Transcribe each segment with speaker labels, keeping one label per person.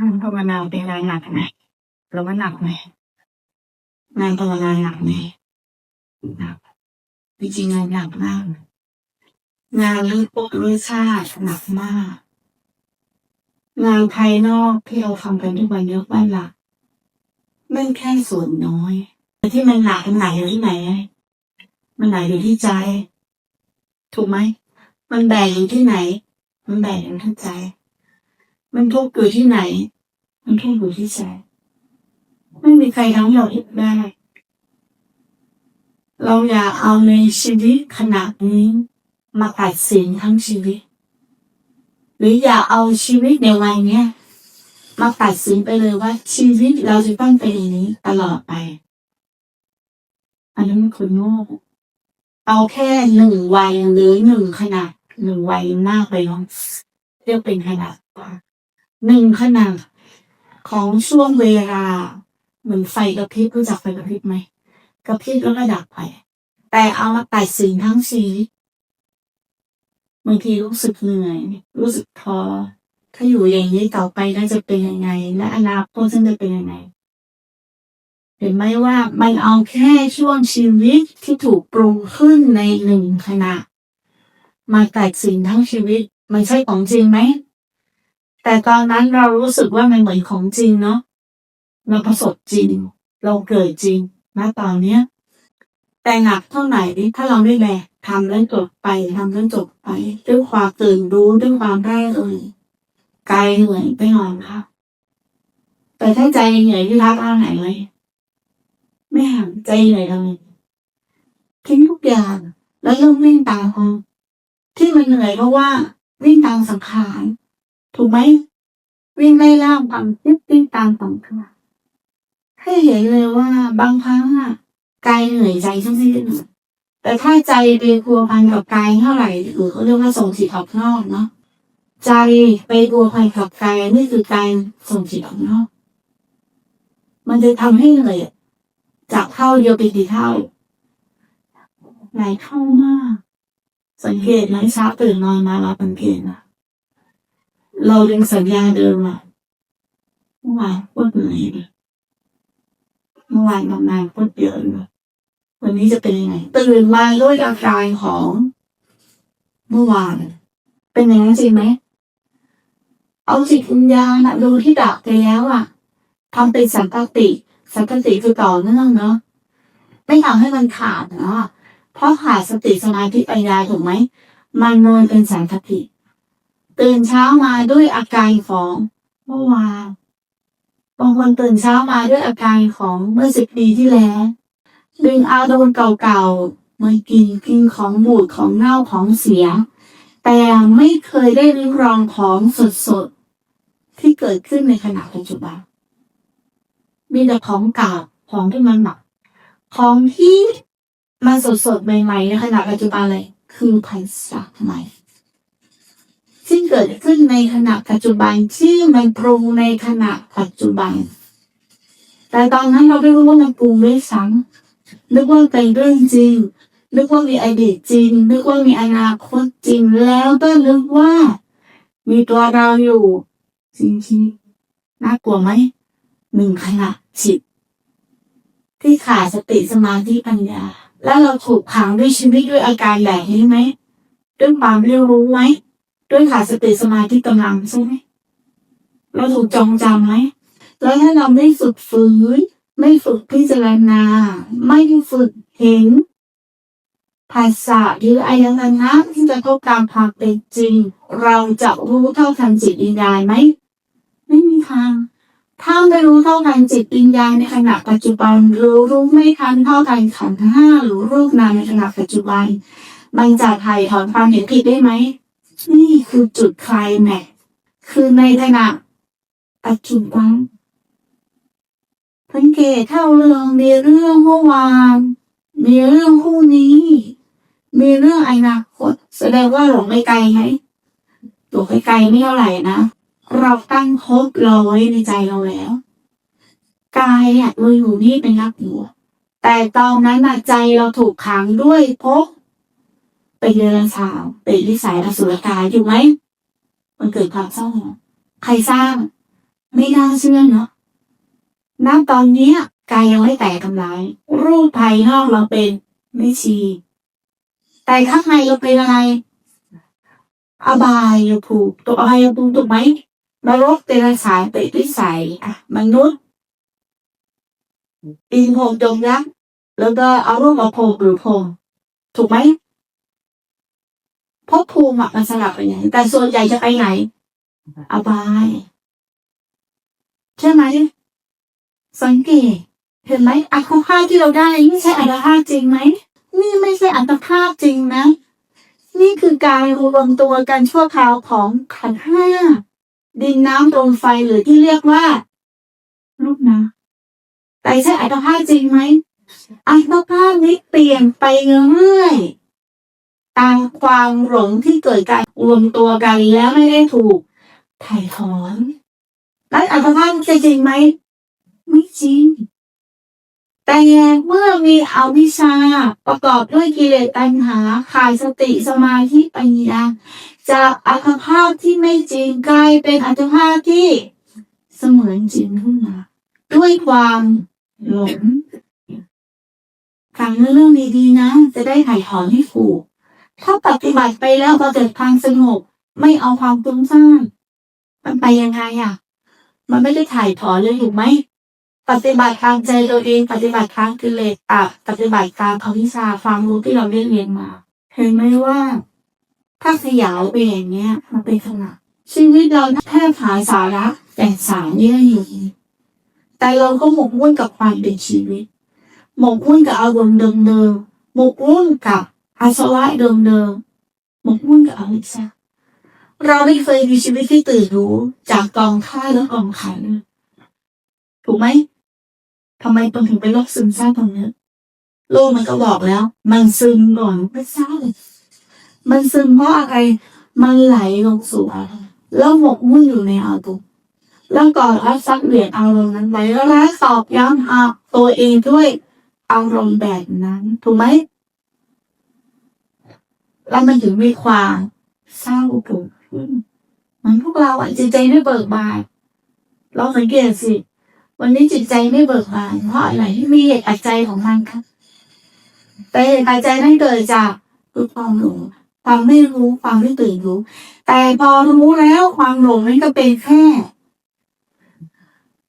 Speaker 1: งานภาวนาเป็นงานหนักไหมเราว่าหนักไหมงานภาวนาหนักไหมหนักจริงงานหนักมาก งานเรื่องพวกเรื่องชาติหนักมาก งานภายนอกที่เราทำกันทุกวันเยอะบ้านหลักมันแค่ส่วนน้อยแต่ที่มันหนักมันหนักอยู่ที่ไหน มันหนักอยู่ที่ใจ ถูกไหม มันแบกอยู่ที่ไหน มันแบกอยู่ที่ใจ มันทุกข์อยู่ที่ไหน มันทุกข์อยู่ที่ใจไม่มีใครทำให้เราทุกข์ได้ เราอย่าเอาในชีวิตขณะนี้มาตัดสินทั้งชีวิต หรืออย่าเอาชีวิตในวัยเนี้ยมาตัดสินไปเลยว่า ชีวิตเราจะต้องเป็นอย่างนี้ตลอดไป อันนั้นมันคนโง่เอาแค่หนึ่งวัยหรือหนึ่งขนาดหนึ่งวัยมากไปเนาะเรียกเป็นขนาดว่า หนึ่งขนาดของช่วงเวลาเหมือนไฟกระพริบรู้จักไฟกระพริบไหมกระพริบแล้วก็ดับไป แต่เอามาตัดสินทั้งชีวิตบางทีรู้สึกเหนื่อย รู้สึกท้อถ้าอยู่อย่างนี้ต่อไปน่าจะเป็นยังไง และอนาคตฉันจะเป็นยังไงเห็นไหมว่ามันเอาแค่ช่วงชีวิตที่ถูกปรุงขึ้นในหนึ่งขณะ มาตัดสินทั้งชีวิต มันใช่ของจริงไหม แต่ตอนนั้นเรารู้สึกว่ามันเหมือนของจริงเนาะเราประสบจริง เราเกิดจริงณตอนเนี้ย แต่หนักเท่าไหร่ถ้าเราได้แลทำแล้วจบไปทำแล้วจบไปด้วยความตื่นรู้ด้วยความได้เอ่ยกายเหนื่อยไปหน่อยค่ะแต่ถ้าใจเหนื่อยที่พักเอาไหนไว้ไม่ห่ามใจเหนื่อยทำไมทิ้งทุกอย่างแล้วเริ่มวิ่งตามเขาที่มันเหนื่อยเพราะว่าวิ่งตามสังขาร ถูกไหม วิ่งไล่ล่าความคิดวิ่งตามสังขารให้เห็นเลยว่าบางครั้งอะกายเหนื่อยใจช่างที่เหนื่อยแต่ถ้าใจไปพัวพันกับกายเท่าไหร่หรือเขาเรียกว่าส่งจิตออกนอกเนาะใจไปพัวพันกับกายนี่คือการส่งจิตออกนอก มันจะทำให้เหนื่อยจากเท่าเดียวเป็นกี่เท่าหลายเท่ามาก สังเกตไหมเช้าตื่นนอนมาเราสังเกตนะ เราดึงสัญญาเดิมอะเมื่อวานพูดเหนื่อยเลยเมื่อวานทำงานพูดเยอะเลยวันนี้จะเป็นยังไงตื่นมาด้วยอาการของเมื่อวาน เป็นอย่างนั้นจริงไหมเอาจิตวิญญาณอะดูที่ดับไปแล้วอะทำเป็นสันตติ สันตติคือต่อเนื่องเนาะไม่ทำให้มันขาดเนาะเพราะขาดสติสมาธิปัญญาถูกไหมมันนอนเป็นสันตติ ตื่นเช้ามาด้วยอาการของเมื่อวานบางคนตื่นเช้ามาด้วยอาการของเมื่อสิบปีที่แล้วดึงเอาโดนเก่าๆมากินกินของบูดของเน่าของเสีย แต่ไม่เคยได้ริมรองของสดๆ ที่เกิดขึ้นในขณะปัจจุบันมีแต่ของเก่าของที่มันหนักของที่มันสดๆใหม่ๆในขณะปัจจุบันเลย คือภัยสาใหม่ ที่เกิดขึ้นในขณะปัจจุบันที่มันปรุงในขณะปัจจุบัน แต่ตอนนั้นเราไม่รู้ว่ามันปรุงด้วยซ้ำนึกว่าเป็นเรื่องจริง นึกว่ามีอดีตจริง นึกว่ามีอนาคตจริงแล้วก็นึกว่า มีตัวเราอยู่จริงๆน่ากลัวไหมหนึ่งขณะจิตที่ขาดสติสมาธิปัญญา แล้วเราถูกขังด้วยชีวิตด้วยอาการแบบนี้ไหมด้วยความเรียรู้ไหม ด้วยขาดสติสมาธิกำลังใช่ไหมเราถูกจองจำไหมแล้วถ้าเราไม่ฝึกฝืน ไม่ฝึกพิจารณา ไม่ฝึกเห็นภาษาหรืออายตนะที่จะเข้าตามความเป็นจริง เราจะรู้เท่าทันจิตวิญญาณไหมไม่มีทาง ถ้าไม่รู้เท่าทันจิตวิญญาณในขณะปัจจุบันหรือรู้ไม่ทันเท่าทันขันธ์ห้าหรือรูปนามในขณะปัจจุบันมันจะถ่ายถอนความเห็นผิดได้ไหม นี่คือจุดคลายแม็กคือในขณะปัจจุบันสังเกตเท่าเรื่องมีเรื่องเมื่อวานมีเรื่องพรุ่นี้ มีเรื่องอนาคตแสดงว่าหลงไม่ไกลไหมตัวไกลไม่เท่าไหร่นะเราตั้งภพเราไว้ในใจเราแล้วกายเนี่ยเราอยู่นี่เป็นนักบวแต่ตอนนั้นใจเราถูกขังด้วยภพ เป็นเรื่องสาวเป็นนิสัยอสุรกายอยู่ไหม มันเกิดความเศร้าหมองใครสร้าง ไม่น่าเชื่อเนาะณตอนเนี้ยกายยังไม่แตกทำร้าย รูปภายนอกเราเป็นไม่ชี แต่ข้างในเราเป็นอะไร อบายภูมิตัวอบายภูมิถูกไหมนรกเตระสายเปรตวิสัยอะมนุษย์ปีนโพงจงยักษ์แล้วก็เอารูปมาโพงหรือโพงถูกไหม เพราะภูมิอะมันสลับไปไหนแต่ส่วนใหญ่จะไปไหนอบายใช่ไหมสังเกตเห็นไหมอัตภาพที่เราได้นี่ใช่อัตภาพจริงไหมนี่ไม่ใช่อัตภาพจริงนะ นี่คือการรวมตัวกันชั่วคราวของขันห้าดินน้ำลมไฟหรือที่เรียกว่าลูกนะแต่ใช่อัตภาพจริงไหมอัตภาพนี้เปลี่ยนไปเรื่อยๆ ตามความหลงที่เกิดการรวมตัวกันแล้วไม่ได้ถูกถ่ายถอนนั้นอัตภาพจะจริงไหมไม่จริง แต่เมื่อมีอวิชชาประกอบด้วยกิเลสตัณหาขาดสติสมาธิปัญญาจากอัตภาพที่ไม่จริงกลายเป็นอัตภาพที่เสมือนจริงขึ้นมาด้วยความหลงฟังเรื่องดีๆนะ จะได้ถ่ายถอนให้ถูก ถ้าปฏิบัติไปแล้วก็เกิดทางสงบ ไม่เอาความตุ้งซ่านมันไปยังไงอะ มันไม่ได้ถ่ายถอนเลยถูกไหมปฏิบัติทางใจตัวเองปฏิบัติทางกิเลสอะปฏิบัติตามอวิชาความรู้ที่เราเรียนเรียนมา เห็นไหมว่า ถ้าขยายไปอย่างเงี้ย มันเป็นขนาดชีวิตเราแทบหาสาระแต่สารเยอะอยู่แต่เราก็หมกมุ่นกับความเป็นชีวิต หมกมุ่นกับอารมณ์เดิมๆหมกมุ่นกับ อาสวะเดิมๆหมกมุ่นกับอวิชชาเราไม่เคยมีชีวิตที่ตื่นรู้จากกองท่าและกองขัน ถูกไหมทำไมตนถึงเป็นโรคซึมเศร้าตรงนี้โลกมันก็บอกแล้ว มันซึมก่อนไม่เศร้ามันซึมเพราะอะไร มันไหลลงสู่อารแล้วหมกมุ่นอยู่ในอารมณ์แล้วก่อนรับซักเหรียญอารมณ์นั้นไปแล้วแล้วตอบย้ำหาตัวเองด้วยอารมณ์แบบนั้น ถูกไหม แล้วมันถึงมีความเศร้าเกิดขึ้นมันพวกเราอะจิตใจไม่เบิกบานเราสังเกตสิ วันนี้จิตใจไม่เบิกบานเพราะอะไรมีเหตุปัจจัยของมันครับแต่เหตุปัจจัยนั้นเกิดจากคือความหลงความไม่รู้ความไม่ตื่นรู้ แต่พอรู้แล้วความหลงนั้นก็เป็นแค่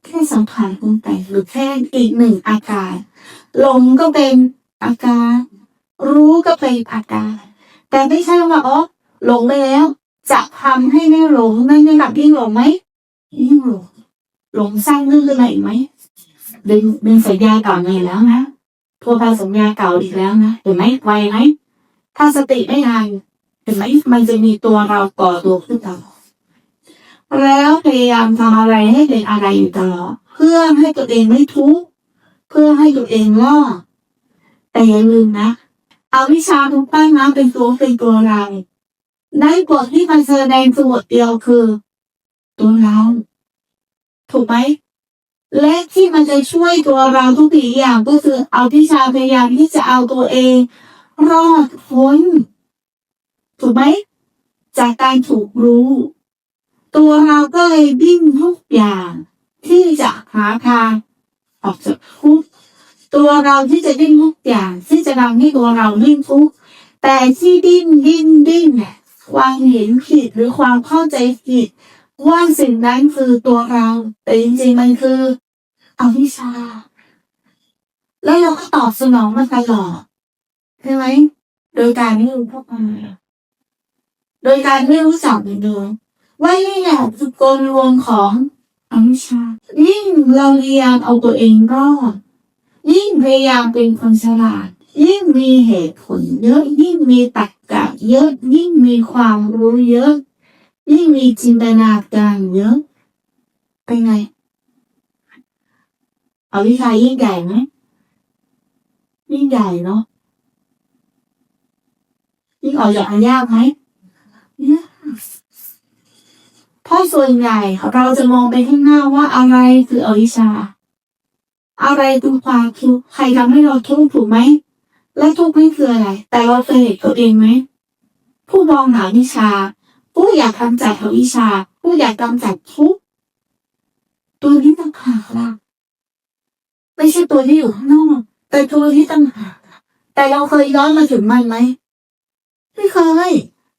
Speaker 1: แค่สังขารปรุงแต่งหรือแค่อีกหนึ่งอาการหลงก็เป็นอาการ รู้ก็เป็นอาการ แต่ไม่ใช่ว่าอ๋อหลงไปแล้ว จะทำให้ไม่หลงนั่นยังกับยิ่งหลงไหมยิ่งหลงหลงสร้างเรื่องขึ้นมาอีกไหมดึงดึงสัญญาเก่ามาอีกแล้วนะโทรพาสัญญาเก่าอีกแล้วนะเห็นไหมไวไหมถ้าสติไม่ทันเห็นไหมมันจะมีตัวเราก่อตัวขึ้นตลอดแล้วพยายามทำอะไรให้เป็นอะไรอยู่ตลอดเพื่อให้ตัวเองไม่ทุกข์เพื่อให้ตัวเองรอดแต่อย่าลืมนะ เอาวิชาทุกป้ายนะเป็นตัวเป็นตัวเราในบทที่มันแสดงตัวเดียวคือ ตัวเรา ถูกไหมและที่มันจะช่วยตัวเราทุกทีอย่างก็คือเอาวิชาพยายามที่จะเอาตัวเอง รอดพ้นถูกไหมจากการถูกรู้ ตัวเราก็เลยดิ้นทุกอย่าง ที่จะหาทางออกจากทุกข์ ตัวเราที่จะดิ้นทุกอย่างที่จะทำให้ตัวเราดิ้นทุกแต่ที่ดิ้นดิ้นดิ้นเนี่ยความเห็นผิดหรือความเข้าใจผิด ว่าสิ่งนั้นคือตัวเรา แต่จริงๆมันคืออวิชชา แล้วเราก็ตอบสนองมันตลอดใช่ไหมโดยการไม่รู้พวกมันโดยการไม่รู้จักมันเลยว่านี่แหละคือกลลวงของอวิชชายิ่งเราพยายามเอาตัวเองรอด ยิ่งพยายามเป็นคนฉลาด ยิ่งมีเหตุผลเยอะ ยิ่งมีตรรกะเยอะ ยิ่งมีความรู้เยอะ ยิ่งมีจินตนาการเยอะ เป็นไง เอาวิชายิ่งใหญ่ไหมยิ่งใหญ่เนาะยิ่งออกจากอันยากไหมยากเพราะส่วนใหญ่เราจะมองไปข้างหน้าว่าอะไรคืออวิชชา อะไรคือความทุกข์ใครทำให้เราทุกข์ถูกไหม และทุกข์ไม่คืออะไร แต่เราเคยเห็นตัวเองไหม ผู้มองหาวิชา ผู้อยากกำจัดอวิชา ผู้อยากกำจัดทุกข์ตัวนี้ต่างหากล่ะไม่ใช่ตัวที่อยู่ข้างนอกแต่ตัวนี้ต่างหากแต่เราเคยย้อนมาถึงมันไหมไม่เคย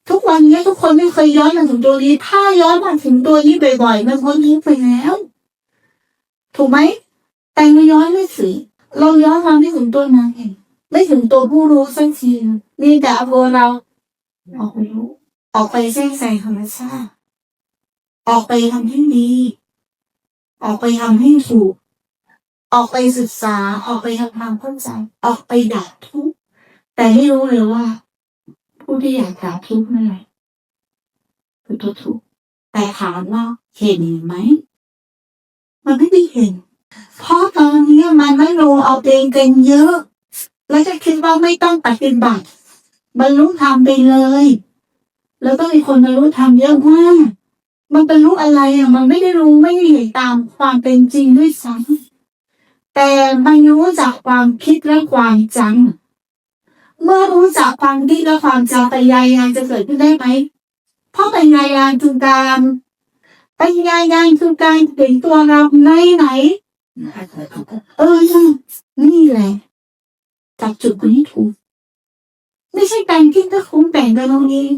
Speaker 1: ทุกวันนี้ทุกคนไม่เคยย้อนมาถึงตัวนี้ ถ้าย้อนมาถึงตัวนี้บ่อยๆมันพ้นทิ้งไปแล้ว ถูกไหม แต่ไม่ย้อนไม่สิเราย้อนมาไม่ถึงตัวนั้นเองไม่ถึงตัวผู้รู้สักทีมีแต่เอาตัวเรา ออกไปรู้ออกไปแทรกแซงธรรมชาติออกไปทำให้ดี ออกไปทำให้ถูก ออกไปศึกษา ออกไปทำความเข้าใจ ออกไปดับทุกข์แต่ไม่รู้เลยว่า ผู้ที่อยากดับทุกข์นั่นแหละคือตัวทุกข์แต่ถามว่าเห็นไหม มันไม่ได้เห็น เพราะตอนนี้มันไม่รู้เอาเองกันเยอะ แล้วจะคิดว่าไม่ต้องปฏิบัติบรรลุธรรมไปเลย แล้วก็มีคนบรรลุธรรมเยอะมาก มันบรรลุอะไรอะ มันไม่ได้รู้ไม่ได้เห็นตามความเป็นจริงด้วยซ้ำแต่มันรู้จากความคิดและความจำเมื่อรู้จักความคิดและความจำปัญญายาณจะเกิดขึ้นได้ไหม เพราะปัญญายาณคือการปัญญายาณคือการเห็นตัวเราในไหน เออใช่นี่แหละจับจุดนี้ถูก ไม่ใช่การคิดก็คงแต่งกันเราเอง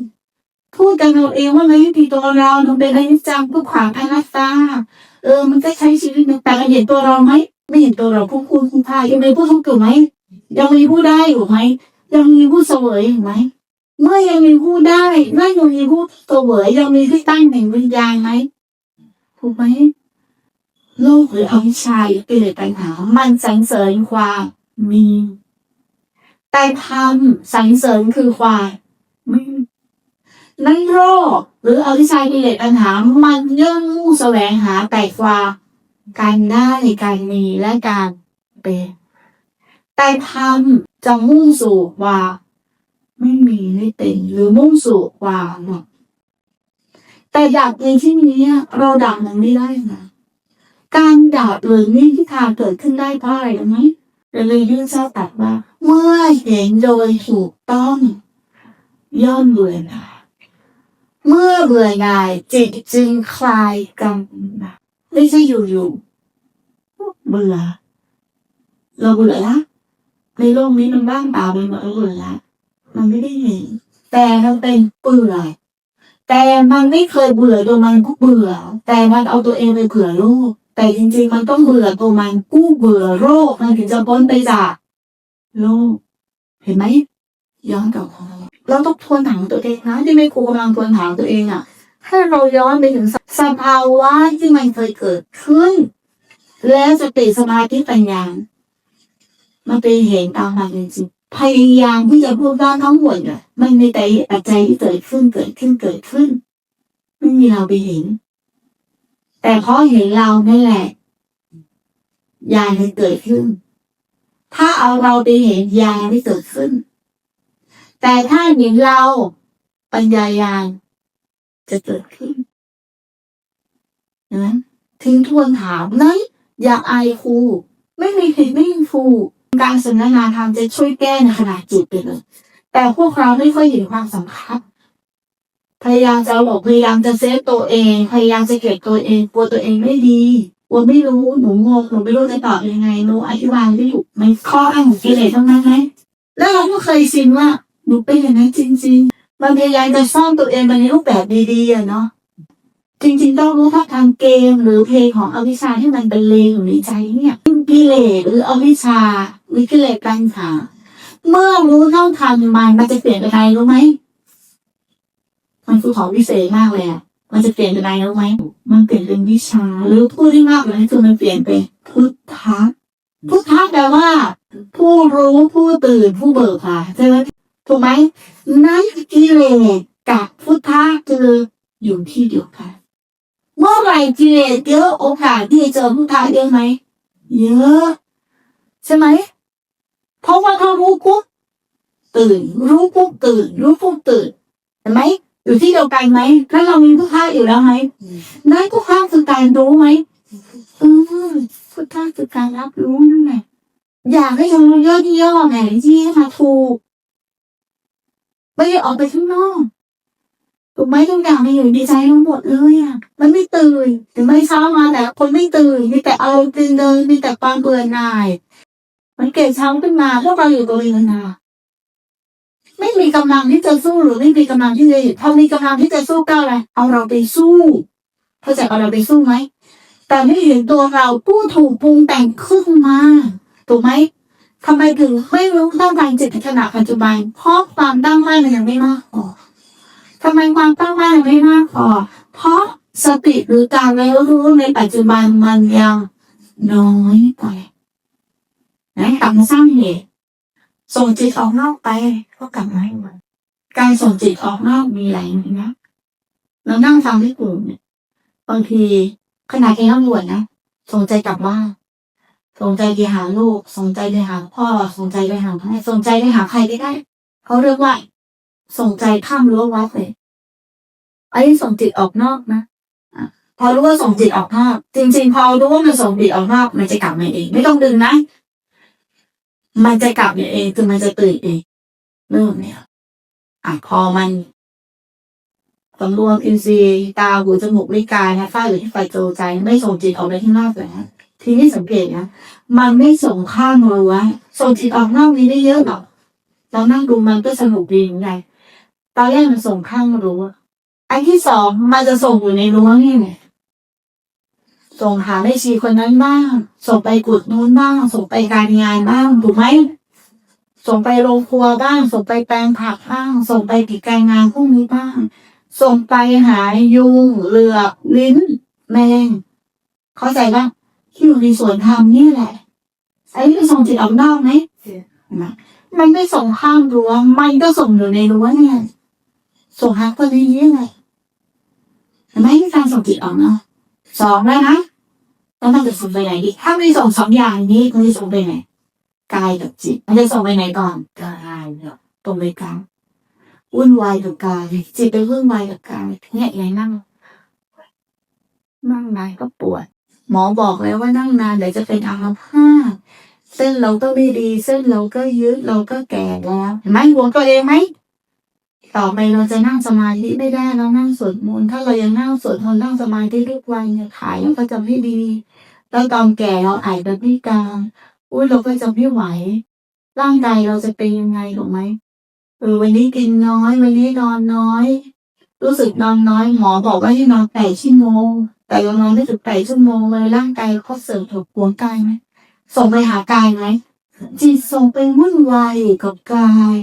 Speaker 1: พูดกันเราเองว่ามันไม่มีตัวเรามันเป็นอนิจจังผู้ขวางอนัตตาเออ มันก็ใช้ชีวิตแต่เราเห็นตัวเราไหมไม่เห็นตัวเราผู้คุณคุณค่ายังมีผู้ทุกข์อยู่ไหมยังมีผู้ได้อยู่ไหมยังมีผู้เสวยอยู่ไหมเมื่อยังมีผู้ได้นั่นยังมีผู้เสวยยังมีที่ตั้งแห่งวิญญาณไหมถูกไหม โลกหรืออวิชชาหรือกิเลสตัณหา มันสรรเสริญความมีแต่ธรรมสรรเสริญคือความม่นั่นโลกหรืออวิชชากิเลสตัณหา มันย่อมมุ่งแสวงหาแต่ความการได้การมีและการเป็นแต่ธรรมจะมุ่งสู่ควาไม่มีไม่เป็นหรือมุ่งสู่ความหมดแต่ดับในที่นี้เราดับมันไม่ได้นะ การดับหรือนิพิทาเกิดขึ้นได้เพราะอะไรรู้ไหมเราเลยยื่นเจ้าตัดว่า เมื่อเห็นโดยถูกต้อง ย่อมเบื่อหน่ายเมื่อเบื่อหน่ายจิตจึงคลายกำหนัดไม่ใช่อยู่ๆเบื่อ เราเบื่อละในโลกนี้มันบ้างเปล่าไปหมดเราเบื่อละมันไม่ได้เห็นแต่มันเป็นเบื่อแต่มันไม่เคยเบื่อตัวมันก็เบื่อ แต่มันเอาตัวเองไปเบื่อโลก แต่จริงๆมันต้องเบื่อตัวมันกู้เบื่อโรคมันถึงจะพ้นไปจากโลก เห็นไหมย้อนกลับมาเราต้องทวนถามตัวเองนะที่ไม่ครูกำลังทวนถามตัวเองอะให้เราย้อนไปถึงสภาวะที่มันเคยเกิดขึ้น แล้วสติสมาธิปัญญามันไปเห็นตามความเป็นจริงพยายามที่จะพูดได้ทั้งหมดอะมันมีแต่ปัจจัยที่เกิดขึ้นเกิดขึ้นเกิดขึ้นไม่มีเราไปเห็น แต่เพราะเห็นเรานั่แหละยามันเกิดขึ้น ถ้าเอาเราไปเห็นยาไม่เกิดขึ้น แต่ถ้าเห็นเราปัญญายาณจะเกิดขึ้นนะทิ้งทวนถามนั้นอย่าอายครูไม่มีผิดไม่มีครูการสนทนาธรรมจะช่วยแก้ในขณะจิตไปเลยแต่พวกเราไม่ค่อยเห็นความสำคัญ พยายามจะหลบพยายามจะเซฟตัวเอง พยายามจะเก็บตัวเองกลัวตัวเองไม่ดีกลัวไม่รู้หนูงงหนูไม่รู้จะตอบยังไงหนูอธิบายไม่ถูกมันข้ออ้างของกิเลสทั้งนั้นไหมแล้วเราก็เคยชินว่าหนูเป็นอย่างนั้นจริง ๆ มันพยายามจะซ่อนตัวเองไปในรูปแบบดีๆอะเนาะจริงๆต้องรู้ทักทางเกมหรือเพลงของอวิชชาที่มันเป็นเลวอยู่ในใจเนี่ยกิเลสหรืออวิชชาหรือกิเลสปัญหา เมื่อรู้เท่าทันมันมันจะเปลี่ยนเป็นรู้ไหม มันคือของพิเศษมากเลยอะมันจะเปลี่ยนเป็นอะไรรู้ไหม มันเปลี่ยนเป็นวิชา หรือพูดที่มากกว่านั้นคือมันเปลี่ยนเป็นพุทธะ พุทธะแปลว่า ผู้รู้ผู้ตื่นผู้เบิกบานใช่ไหมถูกไหมนั้นกิเลสกับพุทธะคืออยู่ที่เดียวกัน เมื่อไหร่กิเลสเยอะโอกาสที่จะเจอพุทธะเยอะไหมเยอะใช่ไหมเพราะว่าถ้ารู้ปุ๊บตื่น รู้ปุ๊บตื่น รู้ปุ๊บตื่นเห็นไหม อยู่ที่เดียวกันไหมถ้าเรามีพุทธะอยู่แล้วไหมนั่นพุทธะคือการรู้ไหมเออพุทธะคือการรับรู้นั่นแหละอยากให้รู้เยอะที่ย่อไหนที่มาถูกไม่ได้ออกไปข้างนอกถูกไหมทุกอย่างมันอยู่ในใจเราหมดเลยอะ มันไม่ตื่นถึงไม่เช้ามาแต่คนไม่ตื่นมีแต่เอาเดินเดินมีแต่ความเบื่อหน่าย มันเกิดเช้าขึ้นมาพวกเราอยู่ตัวเองนา ไม่มีกำลังที่จะสู้หรือไม่มีกำลังที่จะหยุดถ้ามีกำลังที่จะสู้ก้าวอะไรเอาเราไปสู้เข้าใจเอาเราไปสู้ไหมแต่ไม่เห็นตัวเราผู้ถูกปรุงแต่งขึ้นมาถูกไหมทำไมถึงไม่รู้ต้องการจิตในขณะปัจจุบันเพราะความตั้งมั่นมันยังไม่มากพอทำไมความตั้งมั่นยังไม่มากพอเพราะสติหรือการรู้รู้ในปัจจุบันมันยังน้อยไปนะกลับมาสร้างเหตุส่งจิตออกนอกไป ก็กลับมาให้หมดการส่งจิตออกนอกมีหลายอย่างนะเรานั่งฟังที่กลุ่มเนี่ยบางทีขณะที่ตำรวจนะส่งใจกลับบ้านส่งใจไปหาลูกส่งใจไปหาพ่อส่งใจไปหาแม่ส่งใจไปหาใครก็ได้เขาเรียกว่าส่งใจข้ามรั้ววัดเลยอันนี้ส่งจิตออกนอกนะอะพอรู้ว่าส่งจิตออกนอก จริง ๆ พอรู้ว่ามันส่งจิตออกนอก มันจะกลับมาเอง ไม่ต้องดึงนะ มันจะกลับมาเองคือมันจะตื่นเอง เรื่องเนี่ยอะพอมันสำรวมอินทรีย์ตาหูจมูกลิ้นกายนะฝ้าหรือที่ไฟโจใจ ไม่ส่งจิตออกไปที่นอกเลยนะทีนี้สังเกตนะมันไม่ส่งข้างรั้วส่งจิตออกนอกนี้ได้เยอะหรอกเรานั่งดูมันก็สนุกดีเหมือนกันตอนแรกมันส่งข้างรั้วอันที่สองมันจะส่งอยู่ในรั้วนี่แหละส่งหาแม่ชีคนนั้นบ้าง ส่งไปกุดนู้นบ้าง ส่งไปการงานบ้างถูกไหม ส่งไปโรงครัวบ้าง ส่งไปแปลงผักบ้าง ส่งไปกิจการงานพวกนี้บ้าง ส่งไปหายุงเหลือกลิ้น แมง เข้าใจป่ะที่อยู่ในสวนธรรมนี่แหละไอ้นี่ส่งจิตออกนอกไหมนะมันไม่ส่งข้ามรั้วมันก็ส่งอยู่ในรั้วเนี่ยส่งหาคนนี้ไงเห็นไมนี่การส่งจิตออกนอกสองแล้วนะแล้วมันจะส่งไปไหนดีถ้าไม่ส่งสองอย่างนี้มันจะส่งไปไหน กายกับจิตมันจะส่งไปไหนก่อนกายเนี่ยตรงไปกลางวุ่นวายกับกายจิตไปวุ่นวายกับกายเนี่ยไงนั่ง นั่งนานก็ปวด หมอบอกแล้วว่านั่งนานเดี๋ยวจะเป็นอัมพาตเส้นเราก็ไม่ดี เส้นเราก็ยืดเราก็แก่แล้วเห็นไหมห่วงตัวเองไหมต่อไปเราจะนั่งสมาธิไม่ได้เรานั่งสวดมนต์ถ้าเรายังนั่งสวดมนต์นั่งสมาธิทุกวันเนี่ยขายเราก็จะไม่ดีแล้วตอนแก่เราอาจจะพิการ อุ้ยเราก็จะไม่ไหว ร่างกายเราจะเป็นยังไงถูกไหมเออวันนี้กินน้อย วันนี้นอนน้อย รู้สึกนอนน้อยหมอบอกว่าให้นอนแปดชั่วโมง แต่เรานอนไม่ถึงแปดชั่วโมงเลยร่างกายเขาเสริมถูกหัวกายไหมส่งไปหากายไหมจิตส่งไปวุ่นวายกับกาย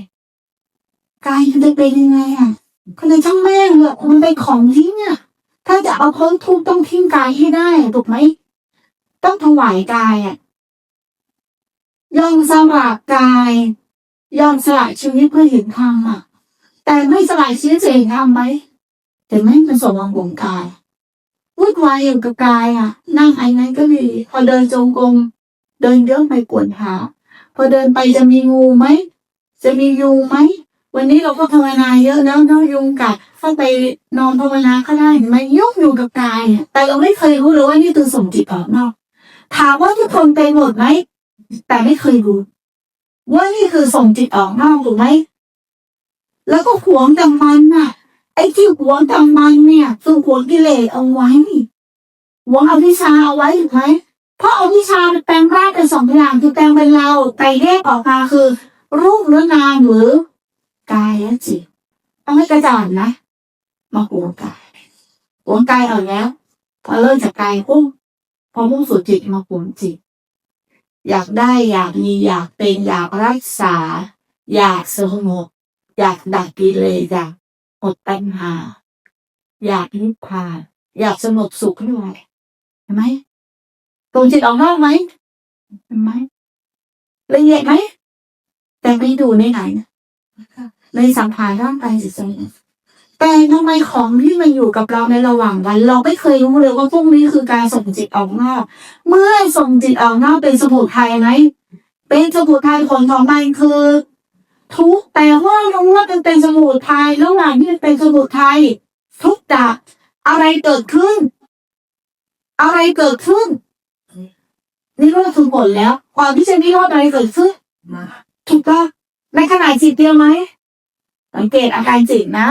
Speaker 1: กายจะเป็นยังไงอะก็เลยช่างแม่งเลยมันเป็นของทิ้งอะถ้าจะเอาพ้นทุกต้องทิ้งกายให้ได้ถูกไหมต้องถวายกายอะ ยอมสละกาย ยอมสละชีวิตเพื่อเห็นธรรมอะ แต่ไม่สละชีวิตจะเห็นธรรมไหมแต่ไม่เป็นสมองของกายวุ่นวายอยู่กับกายอะ นั่งไอ้นั้นก็ดีพอเดินจงกรมเดินเยอะไปปวดขาพอเดินไปจะมีงูไหมจะมียุงไหมวันนี้เราก็ภาวนาเยอะแล้วเนาะยุงกัดเข้าไปนอนภาวนาก็ได้เห็นไหมยุ่งอยู่กับกายอะแต่เราไม่เคยรู้เลยว่านี่คือส่งจิตออกนอก ถามว่าทุกคนเป็นหมดไหม แต่ไม่เคยรู้ว่านี่คือส่งจิตออกนอกถูกไหม แล้วก็หวงจังมันน่ะ ไอ้ที่หวงจังมันเนี่ยคือหวงกิเลสเอาไว้หวงเอาวิชาเอาไว้ถูกไหมเพราะเอาวิชาไปแปลงร่างเป็นสองอย่างคือแปลงเป็นเราแต่แยกออกมาคือ รูปหรือนามหรือกายและจิตต้องให้กระจ่างนะมาหวงกายหวงกายเอาแล้ว พอเลิกจากกายปุ๊บพอมุ่งสู่จิตมาหวงจิต อยากได้อยากมีอยากเป็นอยากรักษา อยากสงบอยากดักกิเลสอยากหมดปัญหา อยากนิพพานอยากสงบสุขด้วยเห็นไหมตรงจิตออกนอกไหมเห็นไหมละเอียดไหมแต่ไม่ดูในไหนนะในสัมผัสร่างกายจิตใจ แต่ทำไมของที่มันอยู่กับเราในระหว่างวัน เราไม่เคยรู้เลยว่าพวกนี้คือการส่งจิตออกนอก เมื่อส่งจิตออกนอกเป็นสมุทัยไหมเป็นสมุทัยผลของมันคือ ทุกข์แต่ว่ารู้ว่ามันเป็นสมุทัยระหว่างที่มันเป็นสมุทัยทุกข์ดับอะไรเกิดขึ้น อะไรเกิดขึ้นนี่ก็คือผลแล้วความที่จะนิโรธอะไรเกิดขึ้นถูกปะในขณะจิตเดียวไหมสังเกตอาการจิตนะ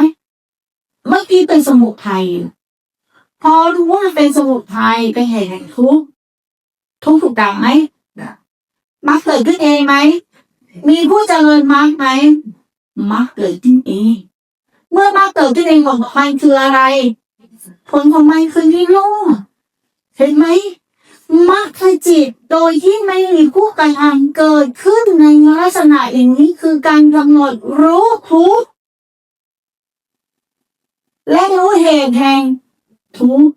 Speaker 1: เมื่อกี้เป็นสมุทัยพอรู้ว่ามันเป็นสมุทัยเป็นเหตุแห่งทุกข์ทุกข์ถูกต้องไหมมักเกิดขึ้นเองไหม มีผู้เจริญมากไหม มักเกิดขึ้นเอง เมื่อมักเกิดขึ้นเองของมันคืออะไร ผลของมันคือที่รู้เห็นไหมมักคือจิตโดยที่ไม่มีผู้กระทำเกิดขึ้นในลักษณะอย่างนี้คือการกำหนดรู้ทุกข์ และรู้เหตุแห่งทุกข์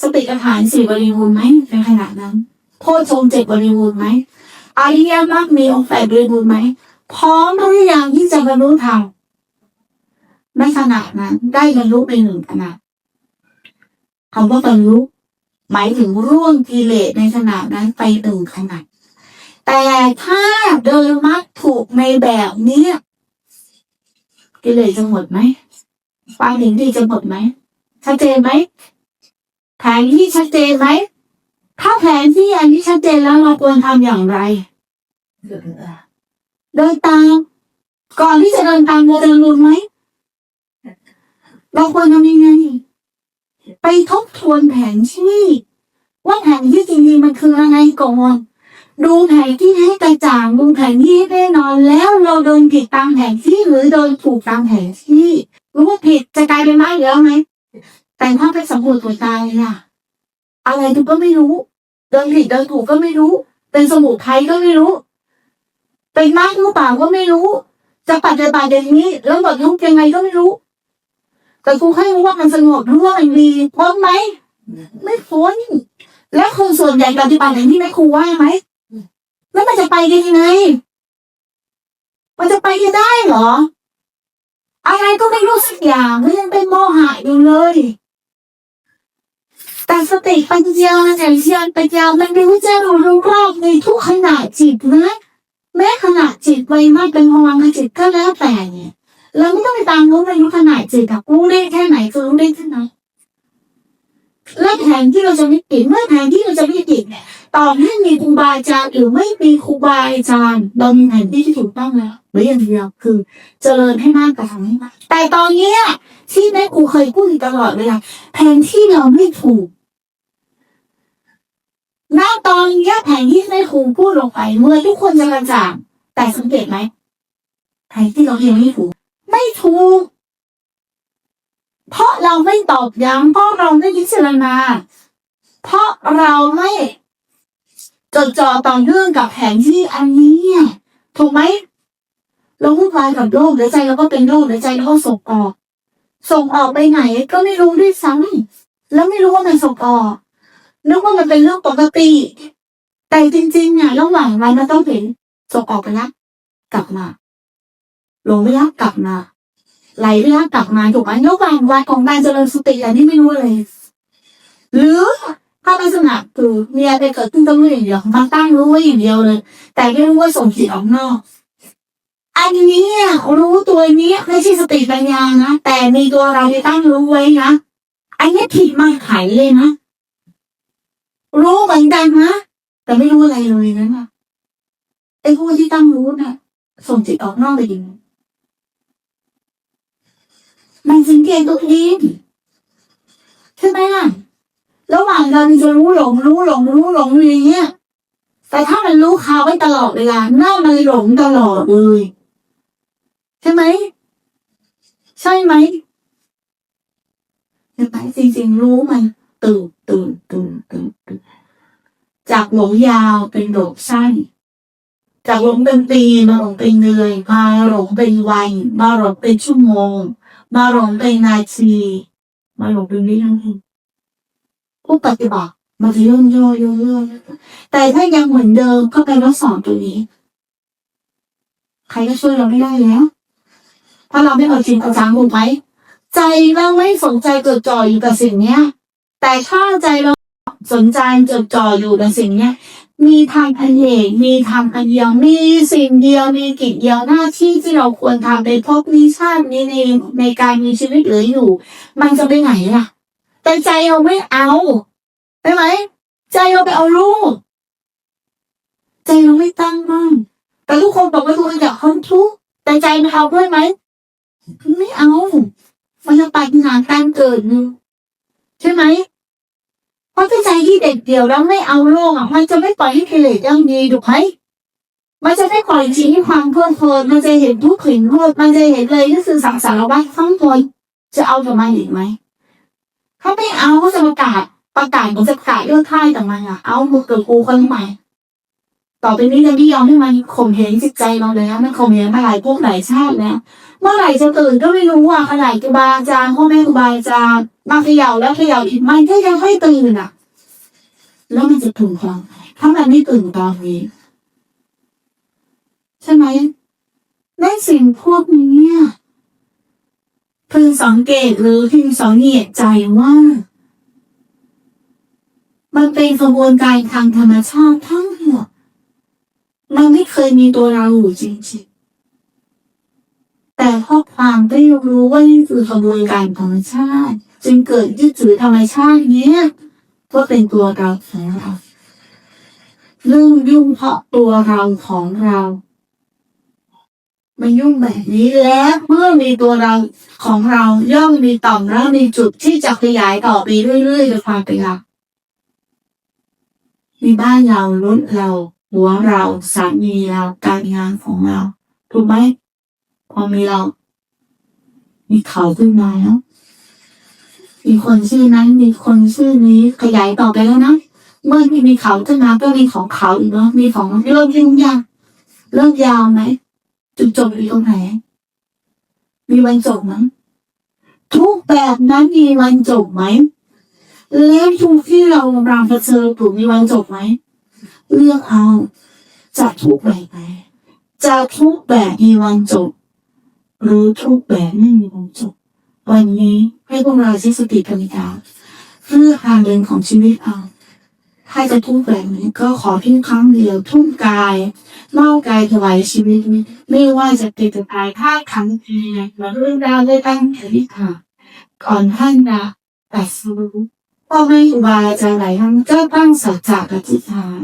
Speaker 1: สติปัฏฐานสี่บริบูรณ์ไหมในขณะนั้น โพชฌงเจ็ดบริบูรณ์ไหมอริยมรรคมีองค์แปดบริบูรณ์ไหมพร้อมหรือยังที่จะบรรลุธรรมในขณะนั้น ได้บรรลุไปหนึ่งขณะคำว่าบรรลุหมายถึงร่วงกิเลสในขณะนั้นไปหนึ่งขณะแต่ถ้าเดินมักถูกในแบบเนี้ย กิเลสจะหมดไหมปางถึงดีจะหมดไหมชัดเจนไหมแผนที่ชัดเจนไหมถ้าแผนที่อันนี้ชัดเจนแล้วเราควรทำอย่างไรเดินตามก่อนที่จะเดินตามเราเดินรุนไหมเราควรทำยังไงไปทบทวนแผนที่ว่าแผนที่จริงๆมันคืออะไรก่อน ดูแผนที่ให้กระจ่างดูแผนที่ให้แน่นอนแล้วเราเดินผิดตามแผนที่หรือเดินถูกตามแผนที่รู้ว่าผิดจะกลายเป็นไม้แล้วไหมแต่ถ้าไปสำรวจตัวตายล่ะ อะไรดูก็ไม่รู้เดินผิดเดินถูกก็ไม่รู้ เป็นสมุทัยก็ไม่รู้ เป็นไม้หรือเปล่าก็ไม่รู้ จะปฏิบัติอย่างนี้แล้วหมดยุคยังไงก็ไม่รู้ แต่กูให้รู้ว่ามันสงบรู้ว่ามันดีพ้นไหมไม่พ้นแล้วคนส่วนใหญ่ปฏิบัติอย่างที่แม่ครูว่าไหม แล้วมันจะไปกันยังไง มันจะไปกันได้เหรอ อะไรก็ไม่รู้สักอย่างก็ยังเป็นโมหะอยู่เลย แต่สติปัญญาอย่างเชียนปัญญามันรู้แจ้งรู้รอบในทุกขณะจิตนะ แม้ขณะจิตไวมากเป็นพลังงจิตก็แล้วแต่เนี่ยเราไม่ต้องไปตามรู้ในรู้ขณะจิตอะรู้ได้แค่ไหนคือรู้ได้แค่ไหน และแผนที่เราจะไม่ติดเมื่อแผนที่เราจะไม่ติดเนี่ยต่อให้มีครูบาอาจารย์หรือไม่มีครูบาอาจารย์เรามีแผนที่ที่ถูกต้องแล้วหรืออย่างเดียวคือ เจริญให้มากกระทำให้มากแต่ตอนนี้ที่แม่ครูเคยพูดตลอดเวลาแผนที่เราไม่ถูกณตอนนี้แผนที่แม่ครูพูดลงไปเมื่อทุกคนจะกระจ่างแต่สังเกตไหมแผนที่เราเรียนไม่ถูก ไม่ถูก เพราะเราไม่ ตอบย้ำเพราะเราไม่พิจารณา เพราะเราไม่จดจ่อต่อเนื่องกับแผนที่อันนี้เนี่ยถูกไหมเราวุ่นวายกับโลกเดี๋ยวใจเราก็เป็นโลกเดี๋ยวใจเราก็ส่งออก ส่งออกไปไหนก็ไม่รู้ด้วยซ้ำแล้วไม่รู้ว่ามันส่งออกนึกว่ามันเป็นเรื่องปกติ แต่จริงๆเนี่ยระหว่างวันเราต้องเห็นส่งออกไปแล้วกลับมาลงไปแล้วกลับมา ไหลไปแล้วกลับมาถูกไหมระหว่างวันของการเจริญสติอันนี้ไม่รู้เลย หรือถ้าลักษณะคือมีอะไรเกิดขึ้นต้องรู้อย่างเดียวมาตั้งรู้ไว้อย่างเดียวเลย แต่ไม่รู้ว่าส่งจิตออกนอกอันนี้อะรู้ตัวนี้ไม่ใช่สติปัญญานะแต่มีตัวเราที่ตั้งรู้ไว้นะอันนี้ผิดมาขายเลยนะรู้เหมือนกันนะแต่ไม่รู้อะไรเลยนั่นน่ะไอ้พวกที่ตั้งรู้น่ะส่งจิตออกนอกไปยังไง มันสังเกตตัวเองใช่ไหมล่ะระหว่างเราจะรู้หลงรู้หลงรู้หลงอยู่อย่างเงี้ยแต่ถ้ามันรู้คาไว้ตลอดเวลาหน้ามันหลงตลอดเลยใช่ไหมใช่ไหมใช่ไหมจริงๆรู้มันตื่นตื่นตื่นตื่นตื่นจากหลงยาวเป็นหลงสั้นจากหลงเป็นปีมาหลงเป็นเดือนมาหลงเป็นวันมาหลงเป็นชั่วโมง มาหลงเป็นนาทีมาหลงเป็นวินาทีผู้ปฏิบัติมันจะย่นย่อย่นย่อแต่ถ้ายังเหมือนเดิมก็ไปรักษาตัวนี้ ใครก็ช่วยเราไม่ได้แล้วถ้าเราไม่เอาจริงเอาจังถูกไหมใจเราไม่สนใจจดจ่ออยู่กับสิ่งเนี้ย แต่ถ้าใจเราสนใจจดจ่ออยู่กับสิ่งเนี้ย มีทางอันเอกมีทางอันเดียวมีสิ่งเดียวมีกิจเดียวหน้าที่ที่เราควรทำในภพนี้ชาตินี้ในในการมีชีวิตเหลืออยู่ มันจะไปไหนล่ะ แต่ใจเราไม่เอาใช่ไหมใจเราไปเอาลูกใจเราไม่ตั้งมั่นแต่ทุกคนบอกว่าทุกคนอยากพ้นทุกแต่ใจมันเอาด้วยไหมไม่เอา มันจะไปงานการเกิดนึงใช่ไหม ราะถ้าใจที่เด็ดเดี่ยวแล้วไม่เอาโลกอะมันจะไม่ปล่อยให้กิเลสย่างดีถูกไหมมันจะไม่ปล่อยชีวิตความเพลิดเพลินมันจะเห็นทุกข์เห็นโทษมันจะเห็นเลยนี่คือสังสารวัฏทั้งหมดจะเอาทำไมอีกไหมเขาไม่เอาเขาจะประกาศประกาศผมจะประกาศเลือกค่ายแต่มันอะเอามือเกิดกูคนใหม่ ต่อไปนี้จะไม่ยอมให้มันข่มเหงจิตใจเราเลยนะมันข่มเหงมาหลายพวกหลายชาติแล้วเมื่อไหร่จะตื่นก็ไม่รู้อะขนาดครูบาอาจารย์พ่อแม่ครูบาอาจารย์มาเขย่าแล้วเขย่าอีกมันก็ยังไม่ตื่นอะ แล้วมันจะถึงตอนไหนถ้ามันไม่ตื่นตอนนี้ใช่ไหมในสิ่งพวกนี้อะพึงสังเกตหรือพึงสังเกตใจว่า มันเป็นกระบวนการทางธรรมชาติทั้งหมด มันไม่เคยมีตัวเราอยู่จริงๆ แต่ข้อความได้รู้ว่านี่คือกระบวนการธรรมชาติ จึงเกิดยึดถือธรรมชาติเนี้ยว่าเป็นตัวเราของเราเรื่องยุ่งเพราะตัวเราของเรามันยุ่งแบบนี้แล้วเมื่อมีตัวเราของเราย่อมมีต่อมแล้วมีจุดที่จะขยายต่อไปเรื่อยๆด้วยความเป็นเรามีบ้านเรารถเรา หัวเราสามีเราการงานของเราถูกไหมพอมีเรา มีเขาขึ้นมาแล้วมีคนชื่อนั้นมีคนชื่อนี้ขยายต่อไปแล้วนะเมื่อที่มีเขาขึ้นมาก็มีของเขาอีกเนาะมีของเริ่มยุ่งยากเริ่มยาวไหมจุดจบอยู่ตรงไหน มีวันจบไหมทุกแบบนั้นมีวันจบไหมแล้วทุกที่เรากำลังเผชิญถูกมีวันจบไหม เลือกเอาจะทุกแบบไหนจะทุกแบบมีวันจบ หรือทุกแบบไม่มีวันจบ วันนี้ให้พวกเราใช้สติปัญญาเพื่อทางเดินของชีวิตเอาถ้าจะทุกแบบนี้ก็ขอเพียงครั้งเดียวทุ่มกายเล่ากายถวายชีวิตนี้ไม่ว่าจะเป็นจะตายถ้าครั้งเดียวมาเรื่องราวได้ตั้งแต่ที่ค่ะก่อนท่านนะแต่สู้พ่อแม่ครูบาอาจารย์หลายท่านก็ตั้งสัจจะกับจิตฐาน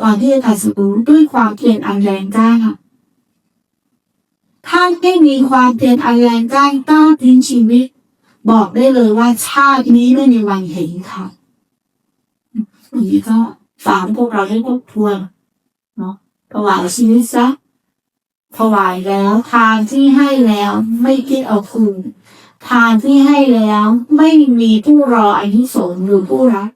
Speaker 1: ก่อนที่จะตัดสู้ด้วยความเพียรอันแรงกล้าท่านไม่มีความเพียรอันแรงกล้ากล้าทิ้งชีวิต บอกได้เลยว่าชาตินี้ไม่มีวันเห็นค่ะวันนี้ก็ฝากพวกเราให้ทบทวนเนาะถวายชีวิตซะถวายแล้วทานที่ให้แล้วไม่คิดเอาคืนทานที่ให้แล้วไม่มีผู้รออานิสงส์หรือผู้รับ